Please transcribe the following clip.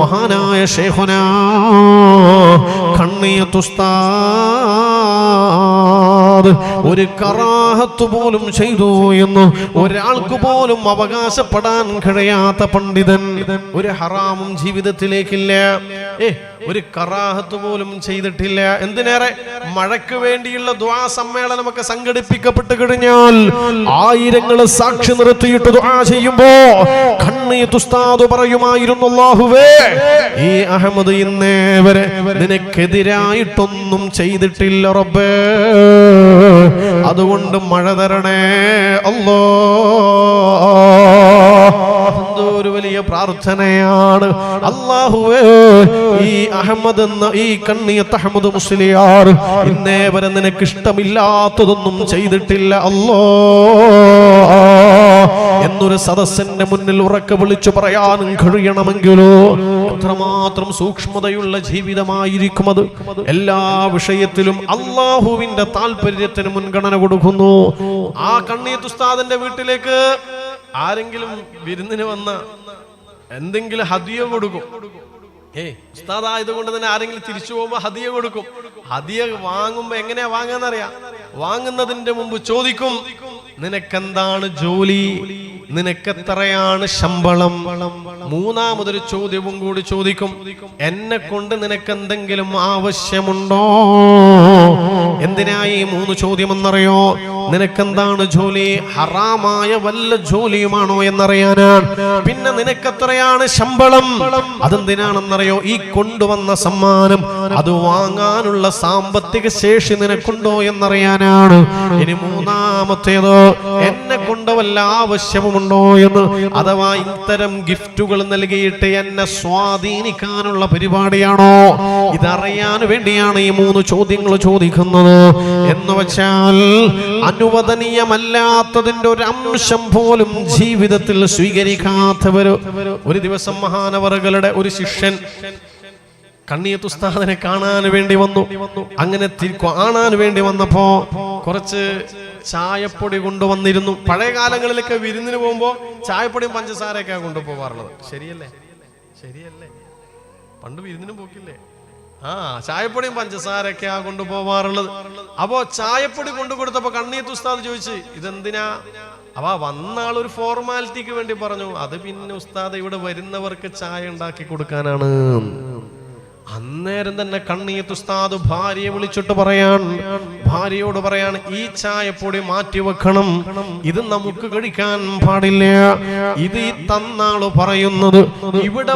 മഹാനായ ഷേഖുന കണ്ണിയത്തുസ്താദ് ഒരു കറാഹത്ത് പോലും ചെയ്തു എന്ന് ഒരാൾക്ക് പോലും അവകാശപ്പെടാൻ കഴിയാത്ത പണ്ഡിതൻ. ഒരു ഹറാമും ജീവിതത്തിലേക്കില്ല. ഏ ഒരു കറാഹത്ത് പോലും ചെയ്തിട്ടില്ല. എന്തിനേറെ? മഴയ്ക്ക് വേണ്ടിയുള്ള ദ്വാ സമ്മേളനമൊക്കെ സംഘടിപ്പിക്കപ്പെട്ട് കഴിഞ്ഞാൽ ആയിരങ്ങൾ സാക്ഷി നിർത്തിയിട്ട് ദ്വാ ചെയ്യുമ്പോ കണ്ണീത്ത് ഉസ്താദ് പറയുമായിരുന്നു ഈ അഹമ്മദ് ഇന്നേ വരെ നിനക്കെതിരായിട്ടൊന്നും ചെയ്തിട്ടില്ല റബ്ബേ. അതുകൊണ്ട് മഴ തരണേ അല്ലോ. ഒരു വലിയ പ്രാർത്ഥനയാണ്. അള്ളാഹുവേ ഈ അഹമ്മദ് എന്ന ഈ കണ്ണിയത്ത് അഹമ്മദ് മുസ്ലിയാർ ഇന്നേ വരെ നിനക്ക് ഇഷ്ടമില്ലാത്തതൊന്നും ചെയ്തിട്ടില്ല അല്ലോ. എന്നൊരു സദസ്സിന്റെ മുന്നിൽ ഉറക്ക വിളിച്ചു പറയാനും കഴിയണമെങ്കിലോ? എത്രമാത്രം സൂക്ഷ്മതയുള്ള ജീവിതമായിരിക്കും അത് എല്ലാ വിഷയത്തിലും അള്ളാഹുവിന്റെ താല്പര്യത്തിന് മുൻഗണന കൊടുക്കുന്നു. ആ കണ്ണീത്ത് ഉസ്താദിന്റെ വീട്ടിലേക്ക് ആരെങ്കിലും വിരുന്നിന് വന്ന എന്തെങ്കിലും ഹദിയ കൊടുക്കും. ഏ ഉസ്താദ് ആയതുകൊണ്ട് തന്നെ ആരെങ്കിലും തിരിച്ചു പോകുമ്പോ ഹദിയ കൊടുക്കും. ഹദിയ വാങ്ങുമ്പോ എങ്ങനെയാ വാങ്ങാന്നറിയാം? വാങ്ങുന്നതിന്റെ മുമ്പ് ചോദിക്കും. നിനക്കെന്താണ് ജോലി? നിനക്കെത്രയാണ് ശമ്പളം? മൂന്നാമതൊരു ചോദ്യവും കൂടി ചോദിക്കും. എന്നെ കൊണ്ട് നിനക്ക് എന്തെങ്കിലും ആവശ്യമുണ്ടോ എന്തിനായി മൂന്ന് ചോദ്യം എന്നറിയോ നിനക്കെന്താണ് ജോലി? ഹറാമായ വല്ല ജോലിയുമാണോ എന്നറിയാനാണ്. പിന്നെ നിനക്കെത്രയാണ് ശമ്പളം? അതെന്തിനാണെന്നറിയോ? ഈ കൊണ്ടുവന്ന സമ്മാനം അത് വാങ്ങാനുള്ള സാമ്പത്തിക ശേഷി നിനക്കുണ്ടോ എന്നറിയാനാണ്. ഇനി മൂന്നാമത്തേതോ കൊണ്ട് വല്ല ആവശ്യമുണ്ടോ എന്ന്? അഥവാ ഇത്തരം ഗിഫ്റ്റുകൾ നൽകിയിട്ട് എന്നെ സ്വാധീനിക്കാനുള്ള പരിപാടിയാണോ? ഇതറിയാൻ വേണ്ടിയാണ് ഈ മൂന്ന് ചോദ്യങ്ങൾ ചോദിക്കുന്നത്. എന്ന് വെച്ചാൽ അനുവദനീയമല്ലാത്തതിന്റെ ഒരു അംശം പോലും ജീവിതത്തിൽ സ്വീകരിക്കാത്തവർ ഒരു ദിവസം മഹാനവറുകളുടെ ഒരു ശിഷ്യൻ കണ്ണിയത്ത് ഉസ്താദിനെ കാണാൻ വേണ്ടി വന്നു. അങ്ങനെ കാണാൻ വേണ്ടി വന്നപ്പോ കുറച്ച് ചായപ്പൊടി കൊണ്ടുവന്നിരുന്നു. പഴയ കാലങ്ങളിലൊക്കെ വിരുന്നിന് പോകുമ്പോ ചായപ്പൊടിയും പഞ്ചസാരയൊക്കെയാണ് കൊണ്ടുപോകാറുള്ളത്. ശരിയല്ലേ? ശരിയല്ലേ? പണ്ട് വിരുന്നിന് പോക്കില്ലേ? ആ ചായപ്പൊടിയും ആ കൊണ്ടുപോവാറുള്ളത് അപ്പോ ചായപ്പൊടി കൊണ്ടു കൊടുത്തപ്പോ കണ്ണീത്ത് ഉസ്താദ് ചോദിച്ചു ഇതെന്തിനാ? അപ്പൊ വന്ന ആൾ ഒരു ഫോർമാലിറ്റിക്ക് വേണ്ടി പറഞ്ഞു. അത് പിന്നെ ഉസ്താദ് ഇവിടെ വരുന്നവർക്ക് ചായ ഉണ്ടാക്കി കൊടുക്കാനാണ്. അന്നേരം തന്നെ കണ്ണീത്ത് ഉസ്താദ് ഭാര്യയെ വിളിച്ചിട്ട് പറയാൻ ഭാര്യയോട് പറയാൻ ഈ ചായപ്പൊടി മാറ്റി വെക്കണം. ഇത് നമുക്ക് കഴിക്കാൻ പാടില്ല. ഇത് ഈ തന്നാൾ പറയുന്നത് ഇവിടെ